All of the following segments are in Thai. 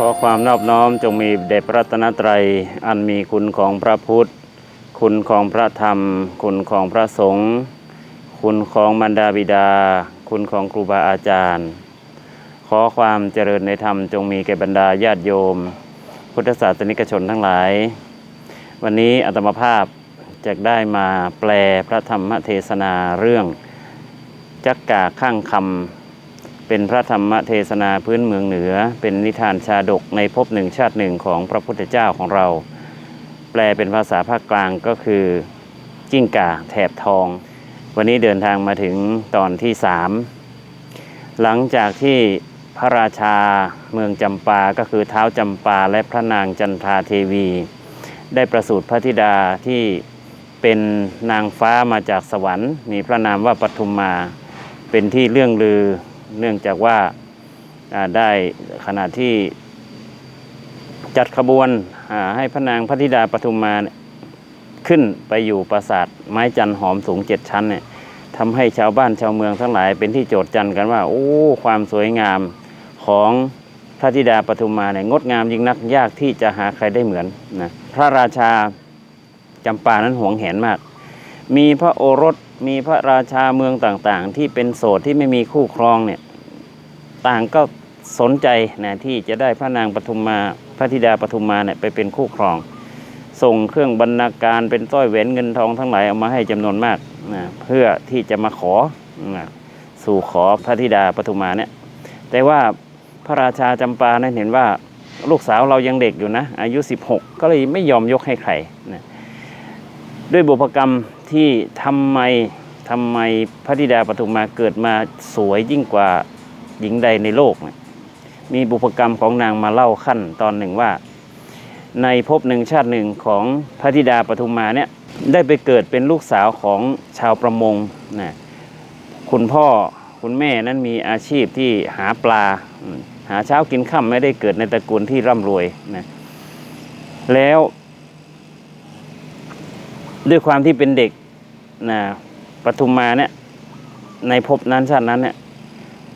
ขอความนอบน้อมจงมีแด่พระตนตรัย อันมีคุณของพระพุทธ คุณของพระธรรม คุณของพระสงฆ์คุณของมารดาบิดา คุณของครูบาอาจารย์ ขอความเจริญในธรรมจงมีแก่บรรดาญาติโยม พุทธศาสนิกชนทั้งหลาย วันนี้อาตมาภาพจะได้มาแปลพระธรรมเทศนาเรื่องจักกาข้างคำ เป็นพระธรรมเทศนาพื้นเมืองเหนือ เป็นนิทานชาดกในภพหนึ่งชาติหนึ่งของพระพุทธเจ้าของเรา แปลเป็นภาษาภาคกลางก็คือกิ้งก่าแถบทอง วันนี้เดินทางมาถึงตอนที่สามหลังจากที่พระราชาเมืองจำปาก็คือเท้าจำปาและพระนางจันทราเทวี ได้ประสูติพระธิดาที่เป็นนางฟ้ามาจากสวรรค์ มีพระนามว่าปทุมมา เป็นที่เรื่องลือ เนื่องจากว่าได้ขณะที่จัดขบวนให้พระนางพระธิดาปทุมมาขึ้นไปอยู่ปราสาทไม้จันหอมสูงเจ็ดชั้นเนี่ยทำให้ชาวบ้านชาวเมืองทั้งหลายเป็นที่โจทย์จันกันว่า โอ้ความสวยงามของพระธิดาปทุมมาเนี่ยงดงามยิ่งนักยากที่จะหาใครได้เหมือนนะพระราชาจำปานั้นหวงแหนมาก มีพระโอรส มีพระราชาเมืองต่างๆ ที่เป็นโสดที่ไม่มีคู่ครองเนี่ยต่างก็สนใจนะที่จะได้พระนางปทุมมาพระธิดาปทุมมาเนี่ยไปเป็นคู่ครอง ส่งเครื่องบรรณาการเป็นสร้อยแหวนเงินทองทั้งหลายเอามาให้จำนวนมากนะเพื่อที่จะมาขอนะสู่ขอพระธิดาปทุมมาเนี่ยแต่ว่าพระราชาจำปานั้นเห็นว่าลูกสาวเรายังเด็กอยู่นะ อายุ 16 ก็เลยไม่ยอมยกให้ใครนะด้วยบุพกรรม ที่ทำไมทำไมพระธิดาปทุมมาเกิดมาสวยยิ่งกว่าหญิงใดในโลก มีบุพกรรมของนางมาเล่าขั้นตอนหนึ่งว่า ในภพหนึ่งชาติหนึ่งของพระธิดาปทุมมาเนี่ยได้ไปเกิดเป็นลูกสาวของชาวประมงนะคุณพ่อคุณแม่นั้นมีอาชีพที่หาปลา หาเช้ากินค่ำไม่ได้เกิดในตระกูลที่ร่ำรวยนะแล้ว ด้วยความที่เป็นเด็กนะปทุมมาเนี่ยในภพนั้นชาตินั้นเนี่ย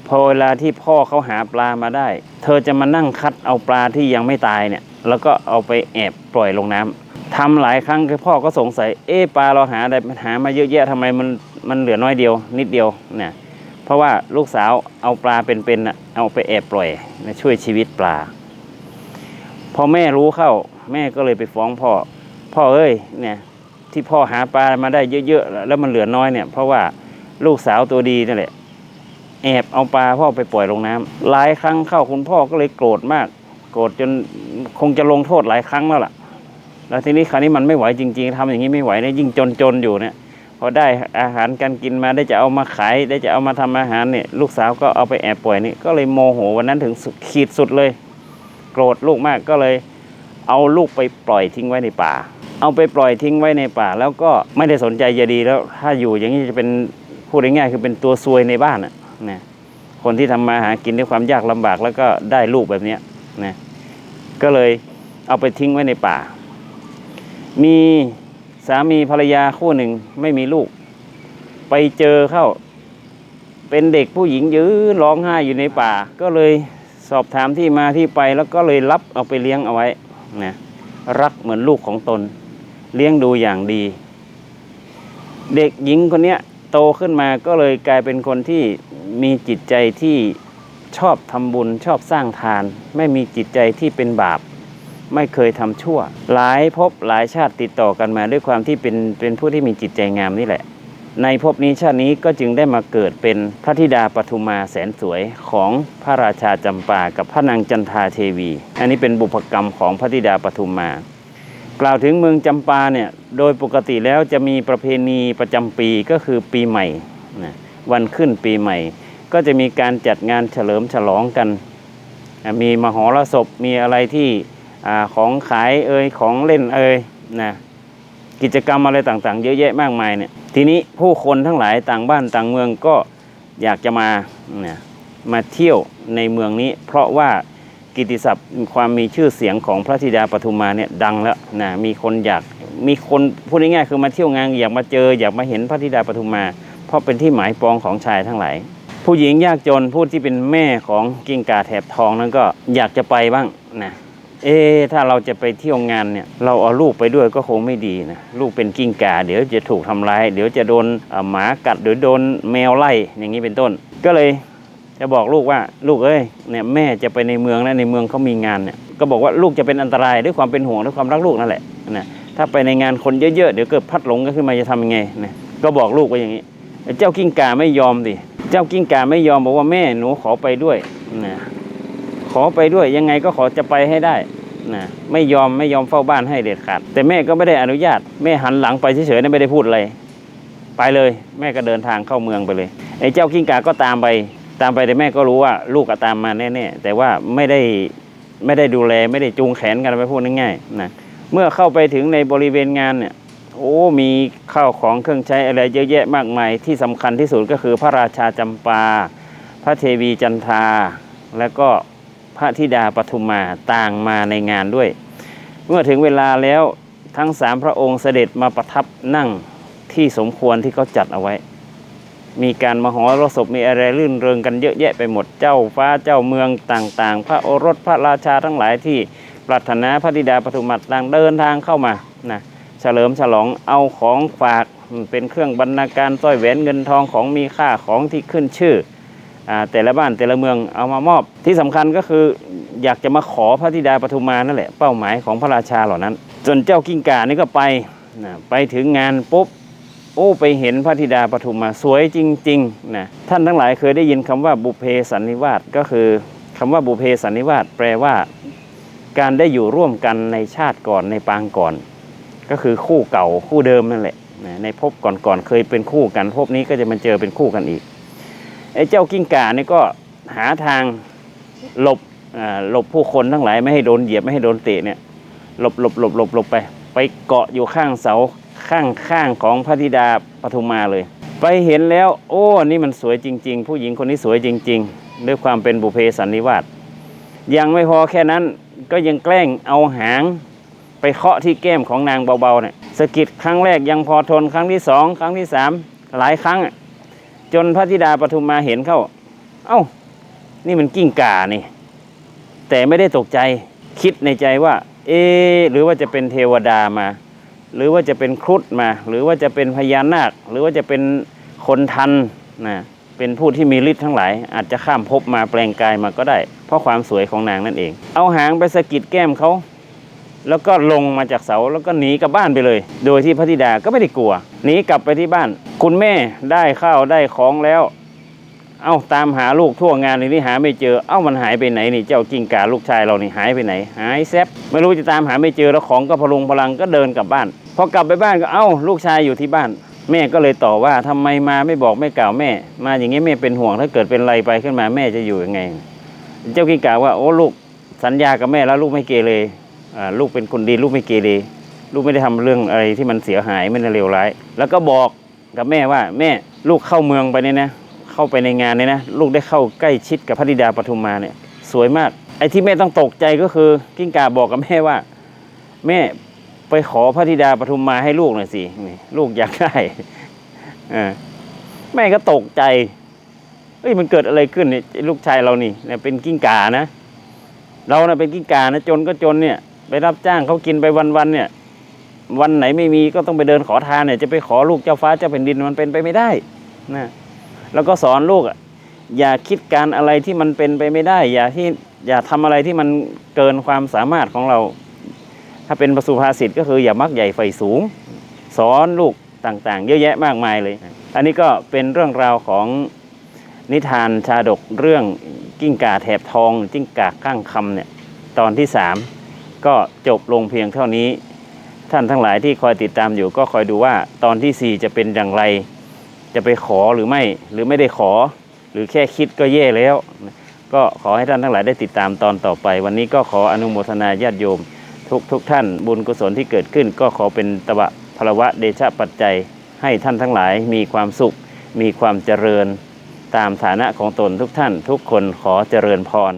พอเวลาที่พ่อเขาหาปลามาได้ เธอจะมานั่งคัดเอาปลาที่ยังไม่ตายเนี่ย แล้วก็เอาไปแอบปล่อยลงน้ำทำหลายครั้งคือพ่อก็สงสัย เอ๊ปลาเราหาได้หามาเยอะแยะทำไมมันมันเหลือน้อยเดียว นิดเดียวเนี่ยเพราะว่าลูกสาวเอาปลาเป็นๆเอาไปแอบปล่อยช่วยชีวิตปลา พอแม่รู้เข้า แม่ก็เลยไปฟ้องพ่อ พ่อเอ้ยเนี่ย ที่พ่อหาปลามาได้เยอะๆแล้วมันเหลือน้อยเนี่ย เพราะว่าลูกสาวตัวดีนั่นแหละแอบเอาปลาพ่อไปปล่อยลงน้ำหลายครั้งเข้าคุณพ่อก็เลยโกรธมาก โกรธจนคงจะลงโทษหลายครั้งแล้วล่ะ แล้วทีนี้คราวนี้มันไม่ไหวจริง ๆทำอย่างนี้ไม่ไหวเนี่ยยิ่งจนๆอยู่เนี่ยพอได้อาหารการกินมาได้จะเอามาขาย ได้จะเอามาทำอาหารเนี่ย ลูกสาวก็เอาไปแอบปล่อยนี่ก็เลยโมโหวันนั้นถึงขีดสุดเลย โกรธลูกมากก็เลย เอาลูกไปปล่อยทิ้งไว้ในป่า เอาไปปล่อยทิ้งไว้ในป่า แล้วก็ไม่ได้สนใจจะดีแล้วถ้าอยู่อย่างนี้จะเป็นพูดง่ายๆคือเป็นตัวซวยในบ้านอะนะคนที่ทำมาหากินด้วยความยากลำบากแล้วก็ได้ลูกแบบนี้นะก็เลยเอาไปทิ้งไว้ในป่า มีสามีภรรยาคู่หนึ่งไม่มีลูก ไปเจอเข้า เป็นเด็กผู้หญิงยืนร้องไห้อยู่ในป่า ก็เลยสอบถามที่มาที่ไปแล้วก็เลยรับเอาไปเลี้ยงเอาไว้นะรักเหมือนลูกของตน เลี้ยงดูอย่างดี เด็กหญิงคนนี้โตขึ้นมาก็เลยกลายเป็นคนที่มีจิตใจที่ชอบทำบุญชอบสร้างทาน ไม่มีจิตใจที่เป็นบาป ไม่เคยทำชั่ว หลายภพหลายชาติติดต่อกันมาด้วยความที่เป็นเป็นผู้ที่มีจิตใจงามนี่แหละ ในภพนี้ชาตินี้ก็จึงได้มาเกิดเป็นพระธิดาปทุมมาแสนสวยของพระราชาจำปากับพระนางจันทาเทวี อันนี้เป็นบุพกรรมของพระธิดาปทุมมา กล่าวถึงเมืองจำปาเนี่ยโดยปกติแล้วจะมีประเพณีประจำปีก็คือปีใหม่นะวันขึ้นปีใหม่ ก็จะมีการจัดงานเฉลิมฉลองกัน มีมหรสพมีอะไรที่ของขายเอ่ยของเล่นเอ่ยนะกิจกรรมอะไรต่างๆ เยอะแยะมากมายเนี่ยทีนี้ผู้คนทั้งหลายต่างบ้านต่างเมืองก็อยากจะมาเนี่ยมาเที่ยวในเมืองนี้ เพราะว่า กิติศัพท์ความมีชื่อเสียงของพระธิดาปทุมมาเนี่ยดังแล้วนะมีคนอยากมีคนพูดง่ายๆคือมาเที่ยวงานอยากมาเจออยากมาเห็นพระธิดาปทุมมา เพราะเป็นที่หมายปองของชายทั้งหลายผู้หญิงยากจนผู้ที่เป็นแม่ของกิ้งก่าแถบทองนั้นก็อยากจะไปบ้างนะเอะถ้าเราจะไปเที่ยวงานเนี่ยเราเอาลูกไปด้วยก็คงไม่ดีนะลูกเป็นกิ้งก่าเดี๋ยวจะถูกทำร้าย เดี๋ยวจะโดนหมากัดหรือโดนแมวไล่อย่างนี้เป็นต้น ก็เลย จะบอกลูกว่าลูกเอ้ยเนี่ยแม่จะไปในเมืองแล้วในเมืองเขามีงานเนี่ยก็บอกว่าลูกจะเป็นอันตรายด้วยความเป็นห่วงด้วยความรักลูกนั่นแหละนะถ้าไปในงานคนเยอะๆเดี๋ยวเกิดพัดหลงก็ขึ้นมาจะทำยังไงนะก็บอกลูกไว้อย่างนี้ไอ้เจ้ากิ้งก่าไม่ยอมดิเจ้ากิ้งก่าไม่ยอมบอกว่าแม่หนูขอไปด้วยนะขอไปด้วยยังไงก็ขอจะไปให้ได้นะไม่ยอมไม่ยอมเฝ้าบ้านให้เด็ดขาดแต่แม่ก็ไม่ได้อนุญาต แม่หันหลังไปเฉยๆนะไม่ได้พูดอะไรไปเลย แม่ก็เดินทางเข้าเมืองไปเลยไอ้เจ้ากิ้งก่าก็ตามไป ตามไปแต่แม่ก็รู้ว่าลูกก็ตามมาแน่ๆแต่ว่าไม่ได้ไม่ได้ดูแลไม่ได้จูงแขนกันไปพูดง่ายๆนะเมื่อเข้าไปถึงในบริเวณงานเนี่ยโอ้มีข้าวของเครื่องใช้อะไรเยอะแยะมากมายที่สำคัญที่สุดก็คือพระราชาจำปา พระเทวีจันทา แล้วก็พระธิดาปทุมมาต่างมาในงานด้วย เมื่อถึงเวลาแล้วทั้งสามพระองค์เสด็จมาประทับนั่งที่สมควรที่เขาจัดเอาไว้ มีการมหรสพมีอะไรรื่นเริงกันเยอะแยะไปหมดเจ้าฟ้าเจ้าเมืองต่าง ๆ พระโอรสพระราชาทั้งหลายที่ปรารถนาพระธิดาปฐุมมาต่างเดินทางเข้ามานะเฉลิมฉลองเอาของฝากเป็นเครื่องบรรณาการสร้อยแหวนเงินทองของมีค่าของที่ขึ้นชื่ออแต่ละบ้านแต่ละเมืองเอามามอบ ที่สำคัญก็คืออยากจะมาขอพระธิดาปฐุมานั่นแหละเป้าหมายของพระราชาเหล่านั้น จนเจ้ากิ้งก่านี่ก็ไปนะไปถึงงานปุ๊บ อ้ไปเห็นพระธิดาปฐุมมาสวยจริงๆนะท่านทั้งหลายเคยได้ยินคำว่าบุเพสันนิวาสก็คือคำว่าบุเพสันนิวาสแปลว่า การได้อยู่ร่วมกันในชาติก่อนในปางก่อน ก็คือคู่เก่าคู่เดิมนั่นแหละนะในภพก่อนๆเคยเป็นคู่กันภพนี้ก็จะมาเจอเป็นคู่กันอีกไอ้เจ้ากิ้งก่านี่ก็หาทางหลบหลบผู้คนทั้งหลายไม่ให้โดนเหยียบไม่ให้โดนเตะเนี่ยหลบหลบหลบหลบหลบไป ไปเกาะอยู่ข้างเสา ข้างข้างของพระธิดาปทุมมาเลย ไปเห็นแล้ว โอ้นี่มันสวยจริง ๆ ผู้หญิงคนนี้สวยจริง ๆ ด้วยความเป็นบุเพสันนิวาสยังไม่พอแค่นั้นก็ยังแกล้งเอาหางไปเคาะที่แก้มของนางเบาๆเนี่ยสะกิดครั้งแรกยังพอทนครั้งที่สองครั้งที่สามหลายครั้ง จนพระธิดาปทุมมาเห็นเข้า เอ้า นี่มันกิ้งก่านี่ แต่ไม่ได้ตกใจคิดในใจว่า เอ หรือว่าจะเป็นเทวดามา หรือว่าจะเป็นครุฑมา หรือว่าจะเป็นพญานาค หรือว่าจะเป็นคนทันนะเป็นผู้ที่มีฤทธิ์ทั้งหลาย อาจจะข้ามภพมาแปลงกายมาก็ได้ เพราะความสวยของนางนั่นเอง เอาหางไปสะกิดแก้มเขาแล้วก็ลงมาจากเสาแล้วก็หนีกลับบ้านไปเลย โดยที่พระธิดาก็ไม่ได้กลัวหนีกลับไปที่บ้าน คุณแม่ได้ข้าวได้ของแล้ว เอ้าตามหาลูกทั่วงานเลยนี่หาไม่เจอ เอ้ามันหายไปไหนนี่เจ้ากิ้งก่าลูกชายเรานี่หายไปไหน หายแซบไม่รู้จะตามหาไม่เจอแล้วของก็พลุงพลังก็เดินกลับบ้าน พอกลับไปบ้านก็เอ้าลูกชายอยู่ที่บ้าน แม่ก็เลยต่อว่าทำไมมาไม่บอกไม่กล่าวแม่ มาอย่างนี้แม่เป็นห่วงถ้าเกิดเป็นอะไรไปขึ้นมาแม่จะอยู่ยังไง เจ้ากิ้งก่าว่าโอ้ลูกสัญญากับแม่แล้วลูกไม่เกเรลูกเป็นคนดีลูกไม่เกเรลูกไม่ได้ทำเรื่องอะไรที่มันเสียหายไม่ได้เลวร้าย แล้วก็บอกกับแม่ว่าแม่ลูกเข้าเมืองไปเนี่ยนะ เข้าไปในงานเนี่ยนะลูกได้เข้าใกล้ชิดกับพระธิดาปทุมมาเนี่ย สวยมาก ไอ้ที่แม่ต้องตกใจก็คือ กิ้งก่าบอกกับแม่ว่า แม่ไปขอพระธิดาปทุมมาให้ลูกหน่อยสิลูกอยากได้อ่าแม่ก็ตกใจเอ้ยมันเกิดอะไรขึ้นเนี่ยลูกชายเรานี่เนี่ยเป็นกิ้งก่านะ เราเนะ่ะเป็นกิ้งก่านะจนก็จนเนี่ย ไปรับจ้างเขากินไปวันๆเนี่ย วันไหนไม่มีก็ต้องไปเดินขอทานเนี่ย จะไปขอลูกเจ้าฟ้าเจ้าแผ่นดินมันเป็นไปไม่ได้นะ แล้วก็สอนลูกอะอย่าคิดการอะไรที่มันเป็นไปไม่ได้ อย่าที่อย่าทำอะไรที่มันเกินความสามารถของเรา ถ้าเป็นประสุภาษิตก็คืออย่ามักใหญ่ไฟสูง สอนลูกต่างๆ เยอะแยะมากมายเลย อันนี้ก็เป็นเรื่องราวของนิทานชาดกเรื่องกิ้งก่าแถบทองกิ้งก่าข้างคำเนี่ยตอนที่สามก็จบลงเพียงเท่านี้ ท่านทั้งหลายที่คอยติดตามอยู่ก็คอยดูว่าตอนที่สี่จะเป็นอย่างไร จะไปขอหรือไม่หรือไม่ได้ขอ หรือแค่คิดก็แย่แล้ว ก็ขอให้ท่านทั้งหลายได้ติดตามตอนต่อไป วันนี้ก็ขออนุโมทนาญาติโยม ทุกทุกท่าน บุญกุศลที่เกิดขึ้น ก็ขอเป็นตบะพลวะเดชะปัจจัย ให้ท่านทั้งหลายมีความสุข มีความเจริญ ตามฐานะของตนทุกท่าน ทุกคนขอเจริญพร